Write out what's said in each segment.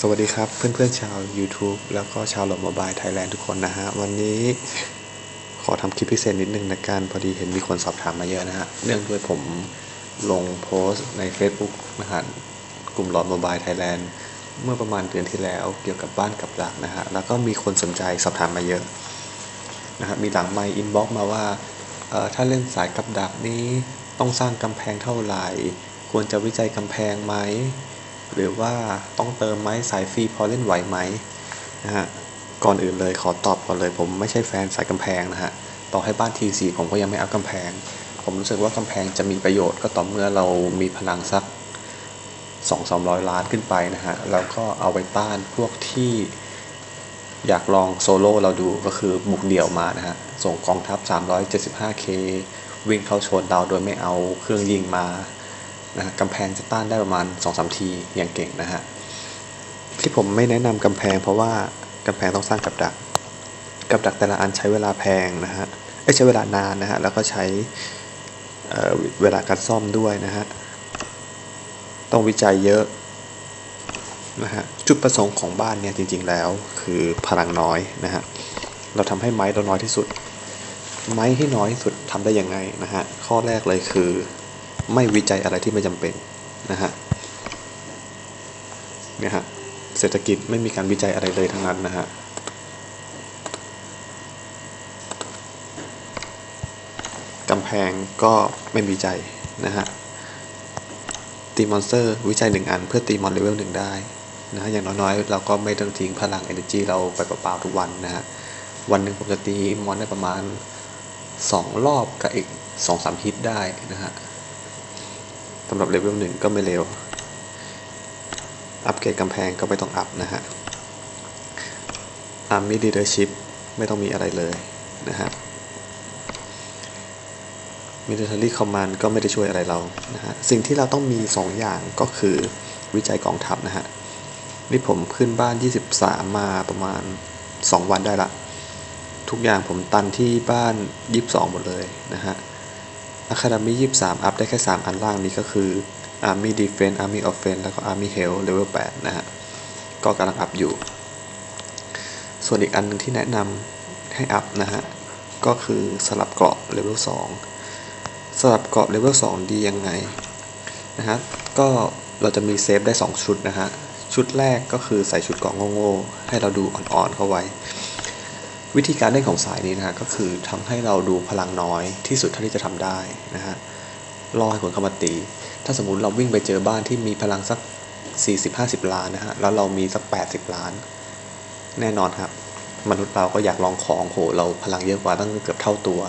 สวัสดีครับเพื่อนๆชาว YouTube แล้วก็ชาวหลดโมบายไทยแลนด์ทุกคนนะฮะ วันนี้ขอทำคลิปพิเศษนิดนึงในการพอดีเห็นมีคนสอบถามมาเยอะนะฮะ เนื่องด้วยผมลงโพสต์ใน Facebook นะฮะกลุ่มหลดโมบายไทยแลนด์เมื่อประมาณเดือนที่แล้วเกี่ยวกับบ้านกับดักนะฮะ แล้วก็มีคนสนใจสอบถามมาเยอะนะฮะมีหลังไมค์อินบ็อกมาว่าเออถ้าเล่นสายกับดักนี้ต้องสร้างกำแพงเท่าไหร่ ควรจะวิจัยกำแพงไหม หรือว่าต้องเติมไหมสายฟรีพอเล่นไหวไหมนะฮะก่อนอื่นเลยขอตอบก่อนเลย ผมไม่ใช่แฟนสายกำแพงนะฮะต่อให้บ้านทีสีผมก็ยังไม่เอากำแพง ผมรู้สึกว่ากำแพงจะมีประโยชน์ก็ต่อเมื่อเรามีพลังสักสองสามร้อยล้านขึ้นไปนะฮะแล้วก็เอาไปต้านพวกที่อยากลองโซโล่เราดูก็คือบุกเดี่ยวมานะฮะ ส่งกองทัพ 375K วิ่งเข้าชนเราโดยไม่เอาเครื่องยิงมา นะฮะกำแพงจะต้านได้ประมาณ2อสทีอย่างเก่งนะฮะที่ผมไม่แนะนำกำแพง เพราะว่ากำแพงต้องสร้างกับดัก กับดักแต่ละอันใช้เวลาแพงนะฮะใช้เวลานานนะฮะแล้วก็ใช้เเวลาการซ่อมด้วยนะฮะต้องวิจัยเยอะนะฮะจุดประสงค์ของบ้านเนี่ยจริง ๆ แล้วคือพลังน้อยนะฮะเราทำให้ไม้เราน้อยที่สุด ไม้ให้น้อยที่สุดทำได้ยังไงนะฮะข้อแรกเลยคือ ไม่วิจัยอะไรที่ไม่จำเป็นนะฮะเนี่ยฮะเศรษฐกิจไม่มีการวิจัยอะไรเลยทั้งนั้นนะฮะกำแพงก็ไม่วิจัยนะฮะตีมอนสเตอร์วิจัยหนึ่งอันเพื่อตีมอนเลเวลหนึ่งได้นะฮะอย่างน้อยๆ เราก็ไม่ต้องทิ้งพลัง energy เราไปเปล่าๆทุกวันนะฮะวันหนึ่งผมจะตีมอนได้ประมาณ 2 รอบกับอีก 2-3ฮิตได้นะฮะ สำหรับเลเวลหนึ่งก็ไม่เร็วอัปเกรดกำแพงก็ไม่ต้องอัพนะฮะ Army Leadership ไม่ต้องมีอะไรเลยนะฮะ Military Command ก็ไม่ได้ช่วยอะไรเรานะฮะสิ่งที่เราต้องมี 2 อย่างก็คือวิจัยกองทัพนะฮะนี่ผมขึ้นบ้าน 23 มาประมาณ 2 วันได้ละ ทุกอย่างผมตันที่บ้าน 22 หมดเลยนะฮะ Academy 23 อัพได้แค่ 3 อันล่างนี้ก็คือ Army Defense Army Offense แล้วก็ Army Health Level 8 นะฮะ ก็กำลังอัพอยู่ ส่วนอีกอันหนึงที่แนะนำให้อัพนะฮะ ก็คือสลับเกราะ Level 2 สลับเกราะ Level 2 ดียังไงนะฮะ ก็เราจะมีเซฟได้ 2 ชุดนะฮะ ชุดแรกก็คือใส่ชุดเกราะโง่ๆให้เราดูอ่อนๆเข้าไว้ วิธีการเล่นของสายนี้นะฮะก็คือทำให้เราดูพลังน้อยที่สุดเท่าที่จะทำได้นะฮะรอให้คนเข้ามาตี ถ้าสมมติเราวิ่งไปเจอบ้านที่มีพลังสัก 40-50 ล้านนะฮะแล้วเรามีสัก 80 ล้าน แน่นอนครับ มนุษย์เราก็อยากลองของโหเราพลังเยอะกว่าตั้งเกือบเท่าตัว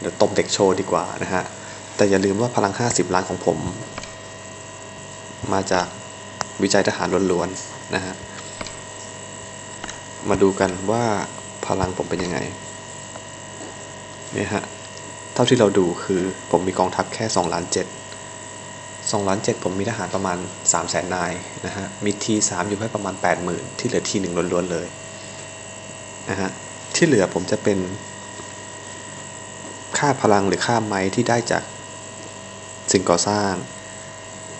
เดี๋ยวตบเด็กโชว์ดีกว่านะฮะแต่อย่าลืมว่าพลัง 50 ล้านของผม มาจากวิจัยทหารล้วนๆนะฮะมาดูกันว่า พลังผมเป็นยังไงเนี่ยฮะเท่าที่เราดูคือผมมีกองทัพแค่2ล้าน7 2ล้าน7ผมมีทหารประมาณ3แสนนายนะฮะมีที3อยู่ให้ประมาณ 80,000 ที่เหลือทีหนึ่งล้วนๆเลยนะฮะที่เหลือผมจะเป็น ค่าพลังหรือค่าไม้ที่ได้จากสิ่งก่อสร้าง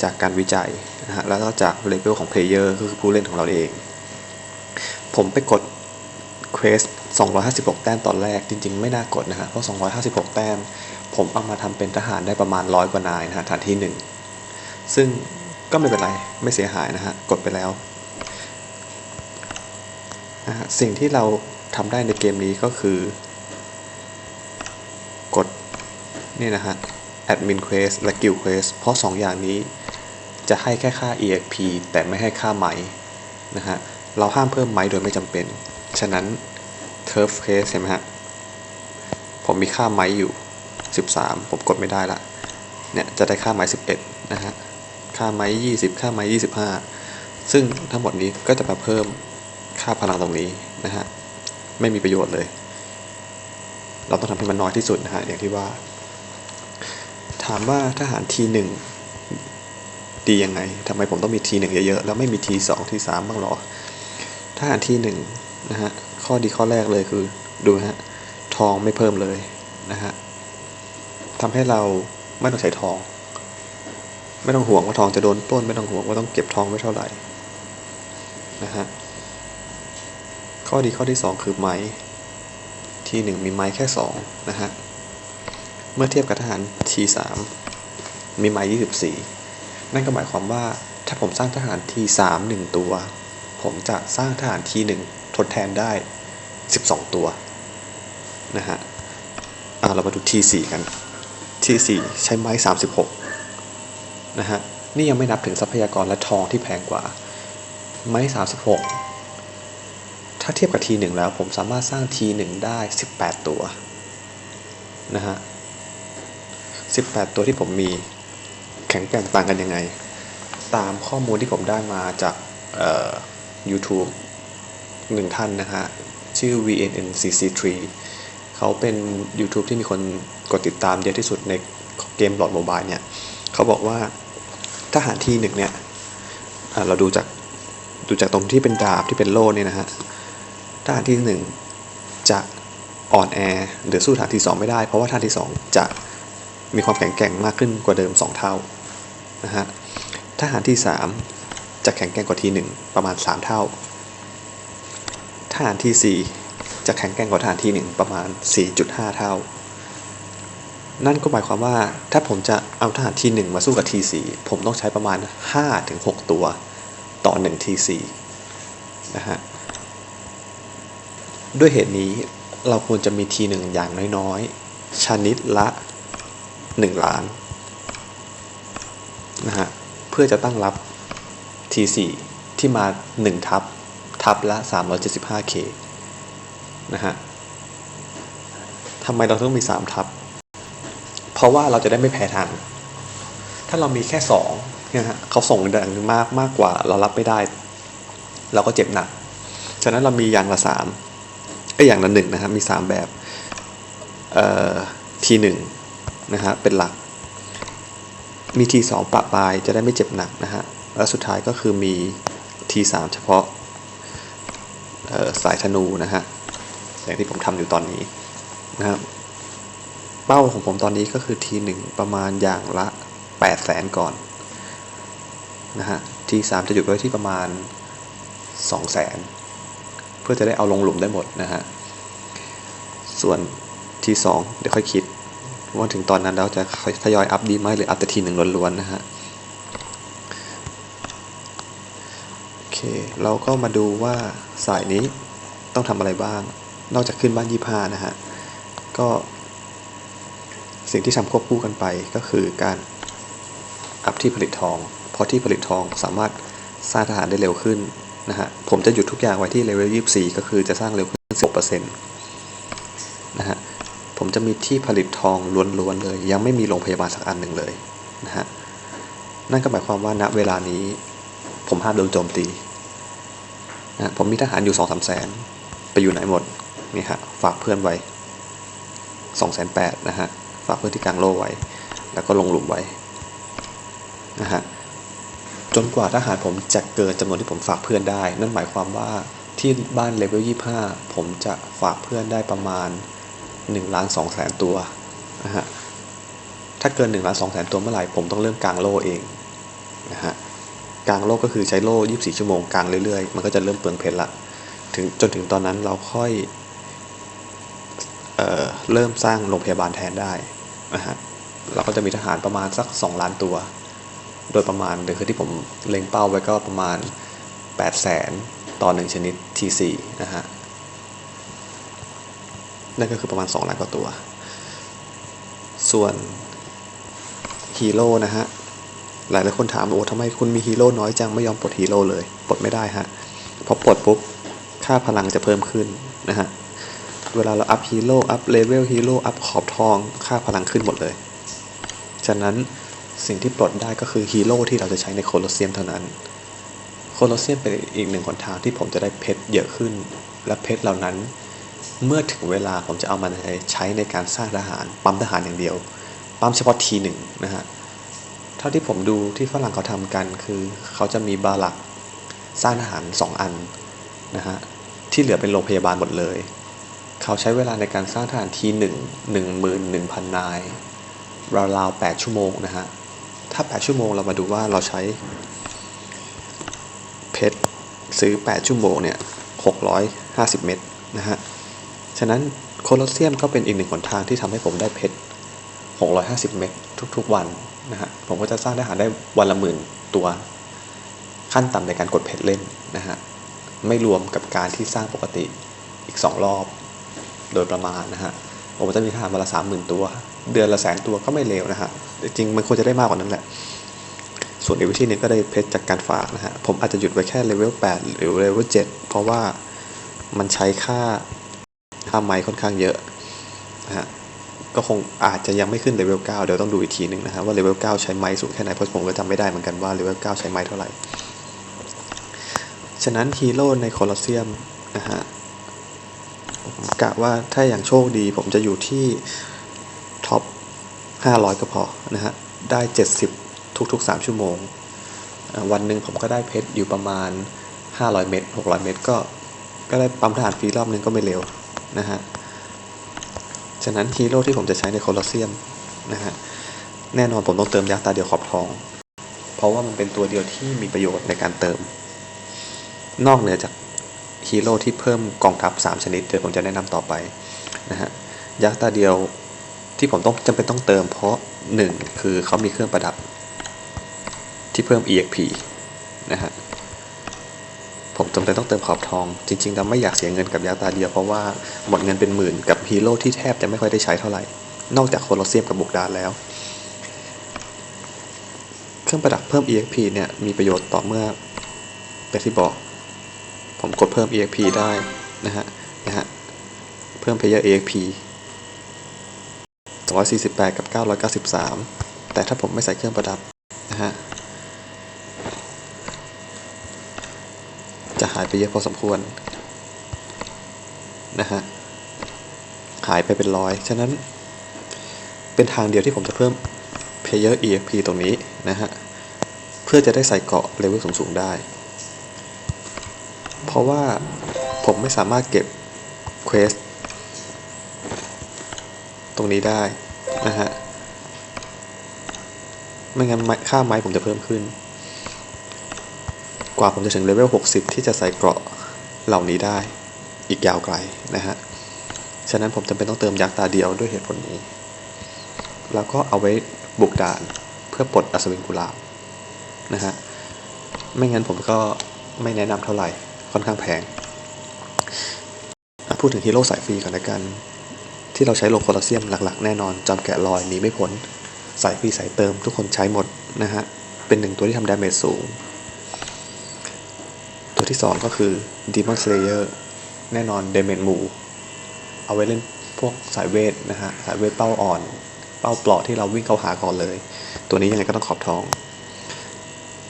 จากการวิจัยนะฮะแล้วก็จากเลเวลของเพลเยอร์คือผู้เล่นของเราเอง ผมไปกดเควส 256 แต้มตอนแรกจริง ๆ ไม่น่ากดนะฮะเพราะ 256 แต้ม ผมเอามาทำเป็นทหารได้ประมาณร้อยกว่านายนะฮะฐานที่ 1 ซึ่งก็ไม่เป็นไรไม่เสียหายนะฮะกดไปแล้วนะฮะสิ่งที่เราทำได้ในเกมนี้ก็คือ กดนี่นะฮะ Admin Quest และ Guild Quest เพราะ 2 อย่างนี้จะให้แค่ค่า EXP แต่ไม่ให้ค่าไหมนะฮะเราห้ามเพิ่มไม้โดยไม่จำเป็น ฉะนั้น Turf Case เห็นไหมฮะ ผมมีค่าไม้อยู่ 13 ผมกดไม่ได้ละ เนี่ยจะได้ค่าไม้ 11 นะฮะ ค่าไม้ 20 ค่าไม้ 25 ซึ่งทั้งหมดนี้ก็จะมาเพิ่มค่าพลังตรงนี้นะฮะ ไม่มีประโยชน์เลย เราต้องทำให้มันน้อยที่สุดนะฮะอย่างที่ว่า ถามว่าทหารทีหนึ่งดียังไงทำไมผมต้องมีทีหนึ่งเยอะๆ แล้วไม่มีทีสองทีสามบ้างหรอทหารทีหนึ่งนะฮะ ข้อดีข้อแรกเลยคือ ดูฮะ ทองไม่เพิ่มเลยนะฮะทำให้เราไม่ต้องใช้ทอง ไม่ต้องห่วงว่าทองจะโดนปล้น ไม่ต้องห่วงว่าต้องเก็บทองไว้เท่าไหร่นะฮะข้อดีข้อที่ 2 คือไม้ทีหนึ่งมีไม้แค่2นะฮะเมื่อเทียบกับทหารทีสามมีไม้24นั่นก็หมายความว่าถ้าผมสร้างทหารทีสามหนึ่งตัว ผมจะสร้างทหารทีหนึ่งทดแทนได้ 12 ตัวนะฮะอ่าเรามาดูทีสี่กันทีสี่ใช้ไม้ 36 นะฮะ นี่ยังไม่นับถึงทรัพยากรและทองที่แพงกว่า ไม้ 36 ถ้าเทียบกับทีหนึ่งแล้วผมสามารถสร้างทีหนึ่งได้ 18 ตัว นะฮะ 18 ตัวที่ผมมีแข็งแกร่งต่างกันยังไง ตามข้อมูลที่ผมได้มาจากเอ่อ YouTube หนึ่งท่านนะฮะ ชื่อ VNNCC3 เขาเป็น YouTube ที่มีคนกดติดตามเยอะที่สุดในเกมหลอดโมบายเนี่ยเขาบอกว่าทหารทีหนึ่งเนี่ยเราดูจากดูจากตรงที่เป็นดาบที่เป็นโล่เนี่ยนะฮะทหารที่หนึ่งจะอ่อนแอหรือสู้ทหารที่สองไม่ได้ เพราะว่าทหารที่สองจะมีความแข็งแกร่งมากขึ้นกว่าเดิม 2 เท่านะฮะทหารที่ 3 จะแข็งแกร่งกว่าทีหนึ่งประมาณ 3 เท่า ทหารที่ 4 จะแข็งแกร่งกว่าทหารที่ 1 ประมาณ 4.5 เท่า นั่นก็หมายความว่าถ้าผมจะเอาทหารทีหนึ่งมาสู้กับทีสี่ผมต้องใช้ประมาณ 5-6 ตัวต่อ1ทีสี่นะฮะ ด้วยเหตุนี้เราควรจะมีทีหนึ่งอย่างน้อยๆ ชนิดละ 1 ล้านนะฮะ เพื่อจะตั้งรับ T4 ที่มา 1 ทับ ทับละ 375K นะฮะทำไมเราต้องมี 3 ทับ เพราะว่าเราจะได้ไม่แพ้ทาง ถ้าเรามีแค่2เนี่ยฮะเขาส่งดังมากมากกว่า เรารับไม่ได้ เราก็เจ็บหนัก ฉะนั้นเรามีอย่างละ3ไอ้อย่างละหนึ่งนะฮะมี 3 แบบเอ่อทีหนึ่งนะฮะเป็นหลัก มีทีสองปะปลายจะได้ไม่เจ็บหนักนะฮะแล้วสุดท้ายก็คือมีทีสามเฉพาะ สายธนูนะฮะอย่างที่ผมทำอยู่ตอนนี้นะครับเป้าของผมตอนนี้ก็คือทีหนึ่งประมาณอย่างละ8 0 0แสนก่อนนะฮะทีสามจะหยุดไว้ที่ประมาณ 2 0 0แสนเพื่อจะได้เอาลงหลุมได้หมดนะฮะส่วนทีสองเดี๋ยวค่อยคิดว่าถึงตอนนั้นเราจะทยอยอัพดีไหมหรืออัพแต่ทีหนึ่งล้วนๆนะฮะ โอ เค เราก็มาดูว่าสายนี้ต้องทำอะไรบ้าง นอกจากขึ้นบ้านยี่ห้านะฮะ ก็ สิ่งที่ทำควบคู่กันไปก็คือการอัพที่ผลิตทอง เพราะที่ผลิตทองสามารถสร้างทหารได้เร็วขึ้นนะฮะ ผมจะหยุดทุกอย่างไว้ที่เลเวล24 ก็คือจะสร้างเร็วขึ้น 10%นะฮะ ผมจะมีที่ผลิตทองล้วนๆเลย ยังไม่มีโรงพยาบาลสักอันหนึ่งเลยนะฮะ นั่นก็หมายความว่าณเวลานี้ผมห้ามโดนโจมตี นะผมมีทหารอยู่สองสามแสนไปอยู่ไหนหมดนี่ฮะฝากเพื่อนไว้สองแสนแปดนะฮะฝากเพื่อนที่กลางโลไว้ แล้วก็ลงหลุมไว้นะฮะจนกว่าทหารผมจะเกินจำนวนที่ผมฝากเพื่อนได้ นั่นหมายความว่าที่บ้านเลเวลยี่ห้าผมจะฝากเพื่อนได้ประมาณ1ล้าน2แสนตัวนะฮะถ้าเกิน1ล้าน2แสนตัวเมื่อไหร่ผมต้องเริ่มกลางโลเองนะฮะ กลางโล่ก็คือใช้โล่24 ชั่วโมงกลางเรื่อยๆ มันก็จะเริ่มเปลืองเพชรละถึงจนถึงตอนนั้นเราค่อยเออเริ่มสร้างโรงพยาบาลแทนได้นะฮะเราก็จะมีทหารประมาณสัก 2 ล้านตัว โดยประมาณโดยคือที่ผมเล็งเป้าไว้ก็ประมาณ 8 0 0แสนต่อหนึ่งชนิด T4 นะฮะนั่นก็คือประมาณ 2 ล้านกว่าตัว ส่วนฮีโร่นะฮะ หลายหลายคนถามโอ้ทำไมคุณมีฮีโร่น้อยจังไม่ยอมปลดฮีโร่เลยปลดไม่ได้ฮะพอปลดปุ๊บค่าพลังจะเพิ่มขึ้นนะฮะเวลาเราอัพฮีโร่อัพเลเวลฮีโร่อัพขอบทองค่าพลังขึ้นหมดเลย ฉะนั้นสิ่งที่ปลดได้ก็คือฮีโร่ที่เราจะใช้ในโคลอสเซียมเท่านั้น โคลอสเซียมเป็นอีกหนึ่งหนทางที่ผมจะได้เพชรเยอะขึ้น และเพชรเหล่านั้น เมื่อถึงเวลาผมจะเอามันใช้ในการสร้างทหาร ปั๊มทหารอย่างเดียว ปั๊มเฉพาะทีหนึ่งนะฮะ เท่าที่ผมดูที่ฝรั่งเขาทำกันคือเขาจะมีบาลักสร้างทหาร 2 อันนะฮะที่เหลือเป็นโรงพยาบาลหมดเลย เขาใช้เวลาในการสร้างทหารทีหนึ่งหนึ่งหมื่นหนึ่งพันนายราวๆแปดชั่วโมงนะฮะถ้า 8 ชั่วโมงเรามาดูว่าเราใช้เพชรซื้อ 8 ชั่วโมงเนี่ย 650 เม็ดนะฮะ ฉะนั้นโคลอสเซียมก็เป็นอีกหนึ่งหนทางที่ทำให้ผมได้เพชร 650 เม็ดทุกๆวัน นะฮะผมก็จะสร้างทหาได้วันละหมื่นตัวขั้นต่ำในการกดเพชรเล่นนะฮะไม่รวมกับการที่สร้างปกติอีก 2 รอบ โดยประมาณนะฮะผมจะมีทหารวันละสามหมื่นตัว เดือนละแสนตัวก็ไม่เลวนะฮะจริงมันควรจะได้มากกว่านั้นแหละ ส่วนอีกวิธีนึงก็ได้เพชรจากการฝากนะฮะผมอาจจะหยุดไว้แค่เลเวล8หรือเลเวล7เพราะว่ามันใช้ค่าค่าไม้ค่อนข้างเยอะนะฮะ ก็คงอาจจะยังไม่ขึ้นเลเวล9เดี๋ยวต้องดูอีกทีหนึ่งนะฮะว่าเลเวล9ใช้ไม้สูงแค่ไหนเพราะผมก็จำไม่ได้เหมือนกันว่าเลเวล9ใช้ไม้เท่าไหร่ ฉะนั้นฮีโร่ในโคลอสเซียมนะฮะผมกะว่าถ้าอย่างโชคดีผมจะอยู่ที่ท็อป 500 ก็พอนะฮะได้ 70 ทุกๆ 3 ชั่วโมง วันหนึ่งผมก็ได้เพชรอยู่ประมาณ 500 เม็ด600 เม็ดก็ก็ได้ปั๊มทหารฟรีรอบนึงก็ไม่เร็วนะฮะ ฉะนั้นฮีโร่ที่ผมจะใช้ในโคลอเซียมนะฮะแน่นอนผมต้องเติมยักษ์ตาเดียวขอบทอง เพราะว่ามันเป็นตัวเดียวที่มีประโยชน์ในการเติม นอกเหนือจากฮีโร่ที่เพิ่มกองทัพ 3 ชนิดเดี๋ยวผมจะแนะนำต่อไปนะฮะยักษ์ตาเดียวที่ผมต้องจำเป็นต้องเติม เพราะ 1 คือเขามีเครื่องประดับที่เพิ่ม EXP นะฮะ ผมจำเป็นต้องเติมขอบทอง จริงๆเราไม่อยากเสียเงินกับยักษ์ตาเดียว เพราะว่าหมดเงินเป็นหมื่นกับฮีโร่ที่แทบจะไม่ค่อยได้ใช้เท่าไหร่ นอกจากโคลอสเซียมกับบุกดาแล้ว เครื่องประดับเพิ่ม EXP เนี่ยมีประโยชน์ต่อเมื่อแบบที่บอก ผมกดเพิ่ม EXP ได้นะฮะนะฮะเพิ่ม Player EXP 248 กับ 993 แต่ถ้าผมไม่ใส่เครื่องประดับนะฮะ จะหายไปเยอะพอสมควรนะฮะหายไปเป็นร้อย ฉะนั้น เป็นทางเดียวที่ผมจะเพิ่ม Player EXP ตรงนี้นะฮะ เพื่อจะได้ใส่เกาะเลเวลสูงๆได้ เพราะว่าผมไม่สามารถเก็บเควสตรงนี้ได้นะฮะ ไม่งั้นค่าไม้ผมจะเพิ่มขึ้น กว่าผมจะถึงเลเวล 60 ที่จะใส่เกราะเหล่านี้ได้อีกยาวไกลนะฮะ ฉะนั้นผมจำเป็นต้องเติมยักษ์ตาเดียวด้วยเหตุผลนี้ แล้วก็เอาไว้บุกด่านเพื่อปลดอัศวินกุลาบนะฮะ ไม่งั้นผมก็ไม่แนะนำเท่าไหร่ ค่อนข้างแพง พูดถึงฮีโร่สายฟรีก่อนละกัน ที่เราใช้ลงโคลอสเซียมหลักๆ แน่นอน จอมแกะรอยหนีไม่พ้น สายฟรีสายเติมทุกคนใช้หมดนะฮะ เป็นหนึ่งตัวที่ทำดาเมจสูง ที่ 2 ก็คือ Demon Slayer แน่นอนเดเมนมูเอาไว้เล่นพวกสายเวทนะฮะ สายเวทเป้าอ่อน เป้าเปลาะที่เราวิ่งเข้าหาก่อนเลย ตัวนี้ยังไงก็ต้องขอบทอง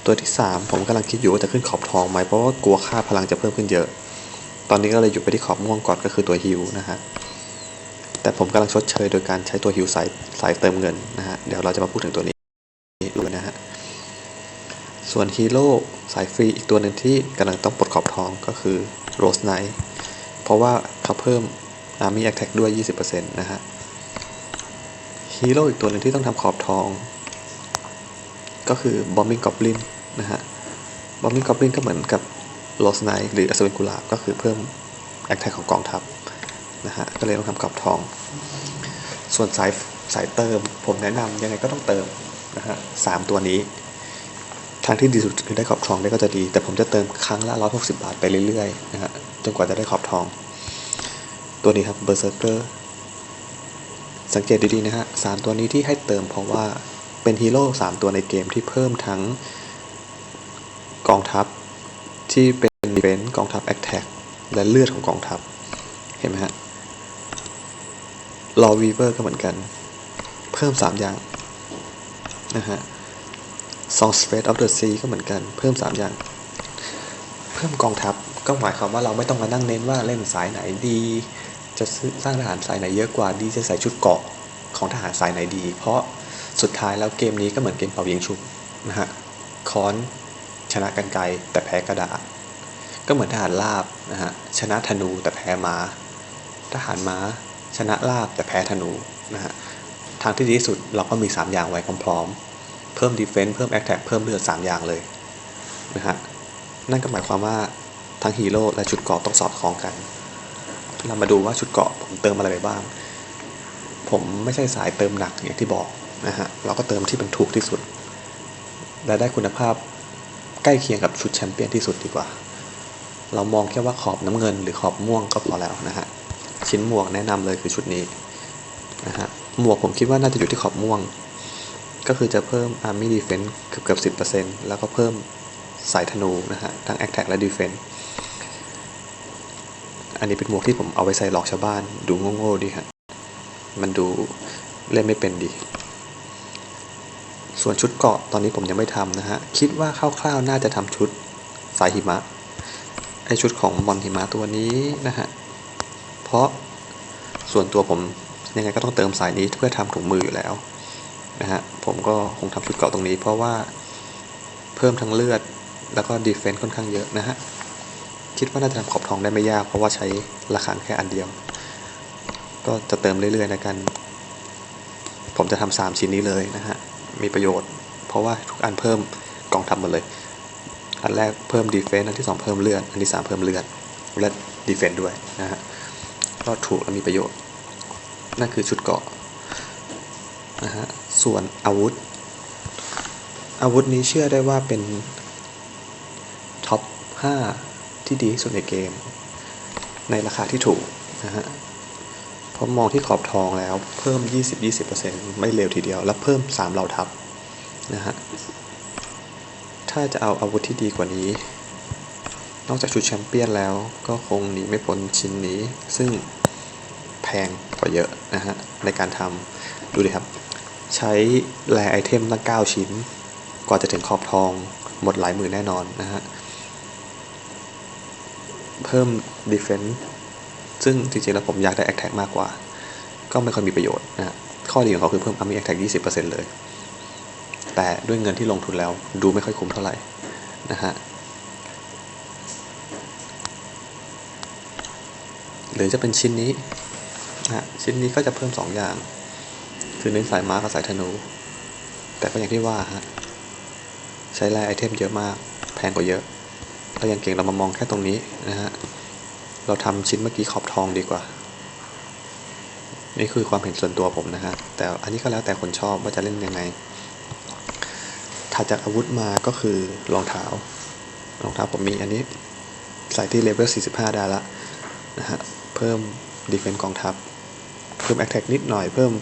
ตัวที่ 3 ผมกำลังคิดอยู่ว่าจะขึ้นขอบทองไหมเพราะว่ากลัวค่าพลังจะเพิ่มขึ้นเยอะ ตอนนี้ก็เลยหยุดไปที่ขอบม่วงก่อนก็คือตัวฮิวนะฮะ แต่ผมกำลังชดเชยโดยการใช้ตัวฮิวสายสายเติมเงินนะฮะ เดี๋ยวเราจะมาพูดถึงตัวนี้ด้วยนะฮะ ส่วนฮีโร่สายฟรีอีกตัวหนึ่งที่กำลังต้องปลดขอบทองก็คือโรสไนท์เพราะว่าเขาเพิ่ม Army Attack ด้วย 20%นะฮะฮีโร่อีกตัวหนึ่งที่ต้องทำขอบทอง ก็คือ Bombing Goblin นะฮะ Bombing Goblin ก็เหมือนกับ Lost Knight หรืออัศวินกุหลาบก็คือเพิ่ม Attack ของกองทัพนะฮะก็เลยต้องทำขอบทอง ส่วนสายสายเติมผมแนะนำยังไงก็ต้องเติมนะฮะสามตัวนี้ ทางที่ดีสุดคือได้ขอบทองได้ก็จะดี แต่ผมจะเติมครั้งละ 160 บาทไปเรื่อยๆนะฮะจนกว่าจะได้ขอบทอง ตัวนี้ครับ Berserker สังเกตดีๆนะฮะสามตัวนี้ที่ให้เติมเพราะว่าเป็นฮีโร่สามตัวในเกมที่เพิ่มทั้งกองทัพที่เป็นดีเฟนกองทัพแอคแท็กและเลือดของกองทัพ เห็นไหมฮะลอวีเวอร์ก็เหมือนกัน เพิ่ม 3 อย่างนะฮะ Song Space of the Sea ก็เหมือนกันเพิ่ม 3 อย่าง เพิ่มกองทัพก็หมายความว่าเราไม่ต้องมานั่งเน้นว่าเล่นสายไหนดี จะสร้างทหารสายไหนเยอะกว่าดีจะใส่ชุดเกาะของทหารสายไหนดี เพราะสุดท้ายแล้วเกมนี้ก็เหมือนเกมเป่ายิงชุบนะฮะค้อนชนะกันไกลแต่แพ้กระดาษ ก็เหมือนทหารลาบนะฮะชนะธนูแต่แพ้ม้า ทหารม้า ชนะลาบแต่แพ้ธนูนะฮะทางที่ดีที่สุดเราก็มี 3 อย่างไว้พร้อมๆ เพิ่มดีเฟน s ์เพิ่มแอคแท็กเพิ่มเลือด3อย่างเลยนะฮะนั่นก็หมายความว่าทั้งฮีโร่และชุดเกราะต้องสอดคล้องกัน เรามาดูว่าชุดเกราะผมเติมอะไรไปบ้าง ผมไม่ใช่สายเติมหนักอย่างที่บอกนะฮะเราก็เติมที่มันถูกที่สุด และได้คุณภาพใกล้เคียงกับชุดแชมเปี้ยนที่สุดดีกว่า เรามองแค่ว่าขอบน้ำเงินหรือขอบม่วงก็พอแล้วนะฮะชิ้นหมวกแนะนำเลยคือชุดนี้นะฮะหมวกผมคิดว่าน่าจะอยู่ที่ขอบม่วง ก็คือจะเพิ่ม Army Defense เกือบเกือบ10%แล้วก็เพิ่มสายธนูนะฮะ ทั้ง Attack และ Defense อันนี้เป็นหมวกที่ผมเอาไว้ใส่หลอกชาวบ้าน ดูโง่ๆดีฮะ มันดูเล่นไม่เป็นดี ส่วนชุดเกาะตอนนี้ผมยังไม่ทำนะฮะ คิดว่าคร่าวๆน่าจะทำชุดสายหิมะ ไอชุดของมอนหิมะตัวนี้นะฮะ เพราะส่วนตัวผมยังไงก็ต้องเติมสายนี้เพื่อทำถุงมืออยู่แล้ว นะฮะผมก็คงทำชุดเกาะตรงนี้ เพราะว่าเพิ่มทั้งเลือด แล้วก็ดีเฟนซ์ค่อนข้างเยอะนะฮะคิดว่าน่าจะทำขอบทองได้ไม่ยาก เพราะว่าใช้ระฆังแค่อันเดียว ก็จะเติมเรื่อยๆในการผมจะทำสามชิ้นนี้เลยนะฮะมีประโยชน์ เพราะว่าทุกอันเพิ่มกองทัพหมดเลย อันแรกเพิ่มดีเฟนซ์อันที่สองเพิ่มเลือดอันที่สามเพิ่มเลือดและดีเฟนซ์ด้วยนะฮะก็ถูกและมีประโยชน์นั่นคือชุดเกาะ นะฮะส่วนอาวุธ อาวุธนี้เชื่อได้ว่าเป็นท็อป 5 ที่ดีที่สุดในเกม ในราคาที่ถูกนะฮะเพราะมองที่ขอบทองแล้วเพิ่ม 20-20%ไม่เร็วทีเดียว แล้วเพิ่ม 3 เหล่าทัพนะฮะ ถ้าจะเอาอาวุธที่ดีกว่านี้ นอกจากชุดแชมเปี้ยนแล้วก็คงหนีไม่พ้นชิ้นนี้ ซึ่งแพงกว่าเยอะนะฮะ ในการทำดูดิครับ ใช้แรไอเทมตั้ง 9 ชิ้น กว่าจะถึงขอบทองหมดหลายหมื่นแน่นอนนะฮะ เพิ่ม Defense ซึ่งจริงๆแล้วผมอยากได้ Attack มากกว่า ก็ไม่ค่อยมีประโยชน์นะข้อดีของเขาคือเพิ่ม Army Attack 20%เลย แต่ด้วยเงินที่ลงทุนแล้วดูไม่ค่อยคุ้มเท่าไหร่นะฮะหรือจะเป็นชิ้นนี้นะฮะชิ้นนี้ก็จะเพิ่ม 2 อย่าง คือเน้นสายม้ากับสายธนู แต่ก็อย่างที่ว่าฮะ ใช้แร่ไอเทมเยอะมาก แพงกว่าเยอะ เรายังเก่งเรามามองแค่ตรงนี้นะฮะ เราทำชิ้นเมื่อกี้ขอบทองดีกว่า นี่คือความเห็นส่วนตัวผมนะฮะ แต่อันนี้ก็แล้วแต่คนชอบว่าจะเล่นยังไง ถัดจากอาวุธมาก็คือรองเท้ารองเท้าผมมีอันนี้ใส่ที่เลเวล 45 ได้ละนะฮะ เพิ่มดีเฟน s ์กองทัพ เพิ่มแอ t แทกนิดหน่อย เพิ่ม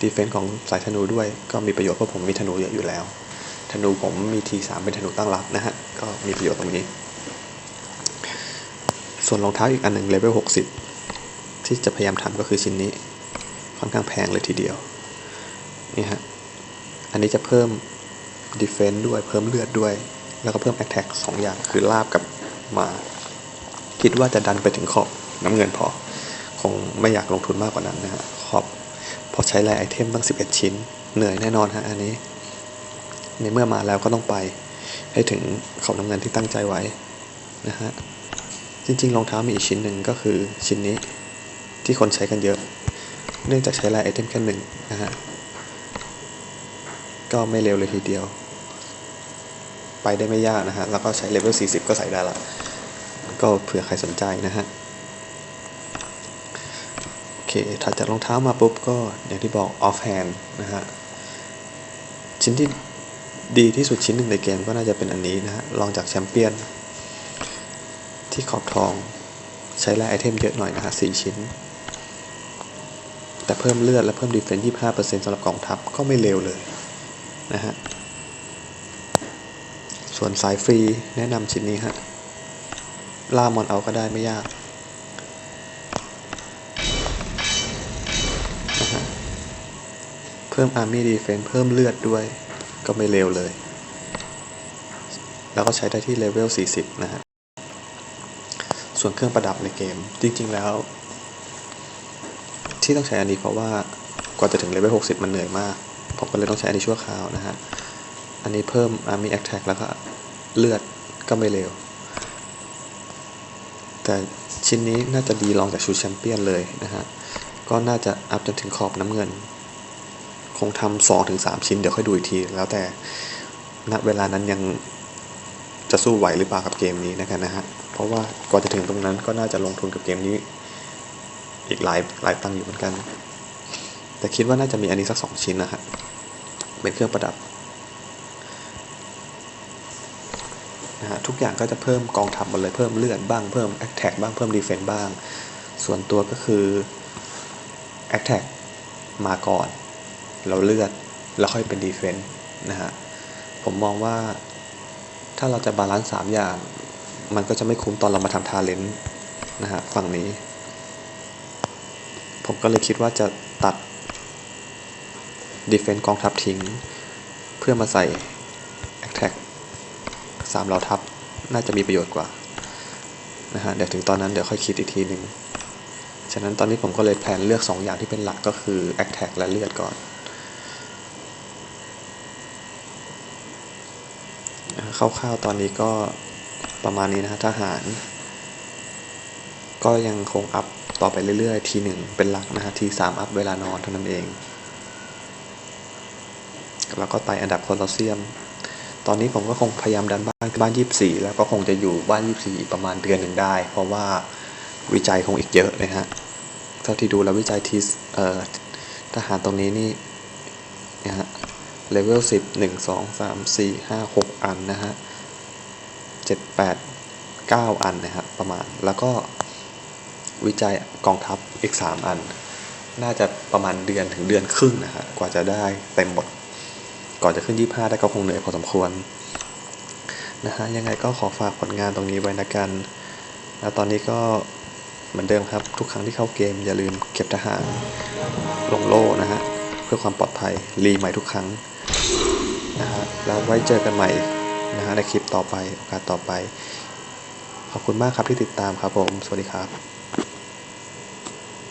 ดีเฟน s ์ของสายธนูด้วย ก็มีประโยชน์เพราะผมมีธนูเยอะอยู่แล้ว ธนูผมมี T3 เป็นธนูตั้งรับนะฮะ ก็มีประโยชน์ตรงนี้ ส่วนรองเท้าอีกอันหนึ่งเลเวล60ที่จะพยายามทำก็คือชิ้นนี้ ค่อนข้างแพงเลยทีเดียว นี่ฮะ อันนี้จะเพิ่ม Defense ด้วย เพิ่มเลือดด้วย แล้วก็เพิ่ม Attack สองอย่างคือลาบกับมา คิดว่าจะดันไปถึงขอบน้ำเงินพอ คงไม่อยากลงทุนมากกว่านั้นนะฮะขอบ พอใช้แร่ไอเทมตั้ง 11 ชิ้น เหนื่อยแน่นอนฮะอันนี้ ในเมื่อมาแล้วก็ต้องไป ให้ถึงขอบน้ำเงินที่ตั้งใจไว้นะฮะจริงๆรองเท้ามีอีกชิ้นหนึ่งก็คือชิ้นนี้ที่คนใช้กันเยอะ เนื่องจากใช้แร่ไอเทมแค่หนึ่งนะฮะก็ไม่เร็วเลยทีเดียว ไปได้ไม่ยากนะฮะ แล้วก็ใช้เลเวล40 ก็ใส่ได้ละ ก็เผื่อใครสนใจนะฮะ เค ถัดจากรองเท้ามาปุ๊บก็อย่างที่บอก off hand นะฮะ ชิ้นที่ดีที่สุดชิ้นหนึ่งในเกมก็น่าจะเป็นอันนี้นะฮะ ลองจากแชมเปี้ยน ที่ขอบทองใช้แร่ไอเทมเยอะหน่อยนะฮะสี่ชิ้น แต่เพิ่มเลือดและเพิ่มดีเฟนซ์ยี่ห้าเปอร์เซ็นต์สำหรับกองทัพก็ไม่เร็วเลยนะฮะ ส่วนสายฟรีแนะนำชิ้นนี้ฮะ ล่ามอนเอาก็ได้ไม่ยากนะฮะเพิ่ม Army Defense เพิ่มเลือดด้วย ก็ไม่เร็วเลย แล้วก็ใช้ได้ที่เลเวล 40 นะฮะ ส่วนเครื่องประดับในเกม จริง ๆ แล้ว ที่ต้องใช้อันนี้เพราะว่ากว่าจะถึงเลเวล 60 มันเหนื่อยมาก ผมก็เลยต้องใช้อันนี้ชั่วคราวนะฮะ อันนี้เพิ่ม Army Attack แล้วก็เลือดก็ไม่เร็ว แต่ชิ้นนี้น่าจะดีรองจากชูแชมเปี้ยนเลยนะฮะ ก็น่าจะอัพจนถึงขอบน้ำเงิน คงทำสองถึงสามชิ้นเดี๋ยวค่อยดูอีกที แล้วแต่ณเวลานั้นยังจะสู้ไหวหรือเปล่ากับเกมนี้นะครับนะฮะเพราะว่ากว่าจะถึงตรงนั้นก็น่าจะลงทุนกับเกมนี้ อีกหลายหลายตังค์อยู่เหมือนกัน แต่คิดว่าน่าจะมีอันนี้สักสองชิ้นนะฮะเป็นเครื่องประดับนะฮะทุกอย่างก็จะเพิ่มกองทัพหมดเลยเพิ่มเลือดบ้างเพิ่มแอคแท็กบ้างเพิ่มดีเฟนต์บ้าง ส่วนตัวก็คือแอคแท็กมาก่อน เราเลือดแล้วค่อยเป็นดีเฟนต์นะฮะผมมองว่าถ้าเราจะบาลานซ์สามอย่าง มันก็จะไม่คุ้มตอนเรามาทำทาเลนต์นะฮะฝั่งนี้ ผมก็เลยคิดว่าจะตัดดีเฟนต์กองทัพทิ้ง เพื่อมาใส่แอคแท็กสามเหล่าทัพน่าจะมีประโยชน์กว่านะฮะเดี๋ยวถึงตอนนั้นเดี๋ยวค่อยคิดอีกทีหนึ่งฉะนั้นตอนนี้ผมก็เลยแพลนเลือก 2 อย่างที่เป็นหลักก็คือ a t t a c k และเลือดก่อนนะฮะ คร่าวๆตอนนี้ก็ประมาณนี้นะฮะทหาร ก็ยังคงอัพต่อไปเรื่อยๆทีหนึ่งเป็นหลักนะฮะทีสามอัพเวลานอนเท่านั้นเอง แล้วก็ไต่อันดับโคลอสเซียม ตอนนี้ผมก็คงพยายามดันบ้านบ้านยี่สบี่แล้วก็คงจะอยู่บ้านยี่สบี่ประมาณเดือนหนึ่งได้ เพราะว่าวิจัยคงอีกเยอะเลยฮะเท่าที่ดูแล้ววิจัยทีเอ่อทหารตรงนี้นี่ เลเวลสิบหนึ่งสองสามสี่ห้าหกอันนะฮะเจ็ดแปดเก้าอันนะครับประมาณ แล้วก็วิจัยกองทัพอีกสามอัน น่าจะประมาณเดือนถึงเดือนครึ่งนะฮะกว่าจะได้เต็มหมด ก่อนจะขึ้น 25 ได้ก็คงเหนื่อยพอสมควรนะฮะยังไงก็ขอฝากผลงานตรงนี้ไว้นะกัน แล้วตอนนี้ก็เหมือนเดิมครับ ทุกครั้งที่เข้าเกมอย่าลืมเก็บทหารลงโล่นะฮะ เพื่อความปลอดภัยรีใหม่ทุกครั้ง นะฮะแล้วไว้เจอกันใหม่นะฮะในคลิปต่อไปโอกาสต่อไป ขอบคุณมากครับที่ติดตามครับผม สวัสดีครับ